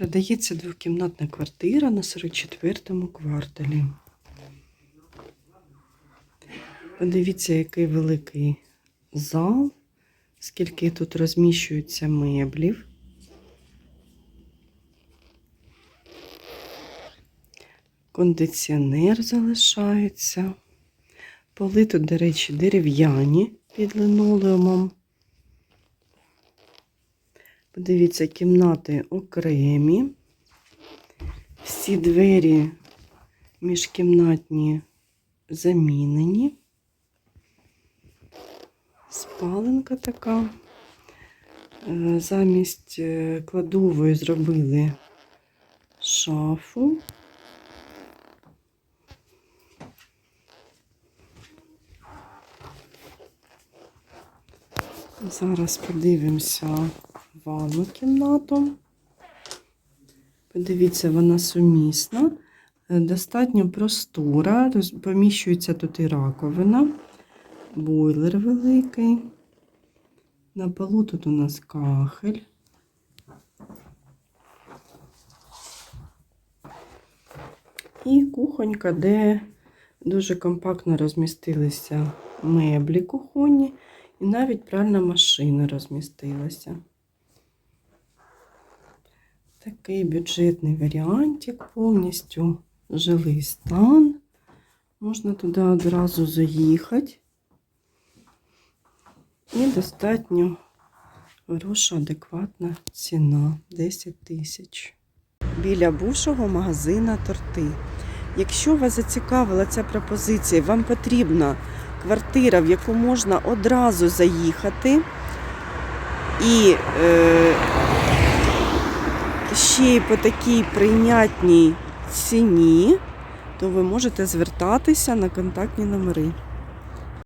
Продається двокімнатна квартира на 44-му кварталі. Подивіться, який великий зал, скільки тут розміщується меблів. Кондиціонер залишається. Поли тут, до речі, дерев'яні під линолеумом. Подивіться, кімнати окремі. Всі двері міжкімнатні замінені. Спаленка така. Е, Замість е, кладової зробили шафу. Зараз подивимося ванну кімнату. Подивіться, вона сумісна, е, достатньо простора, поміщується тут і раковина, бойлер великий. На полу тут у нас кахель. І кухонька, де дуже компактно розмістилися меблі кухонні, і навіть пральна машина розмістилася. Такий бюджетний варіантик, повністю жилий стан. Можна туди одразу заїхати. І достатньо хороша, адекватна ціна 10 тисяч. Біля бувшого магазина торти. Якщо вас зацікавила ця пропозиція, вам потрібна квартира, в яку можна одразу заїхати. І е, ще й по такій прийнятній ціні, то ви можете звертатися на контактні номери.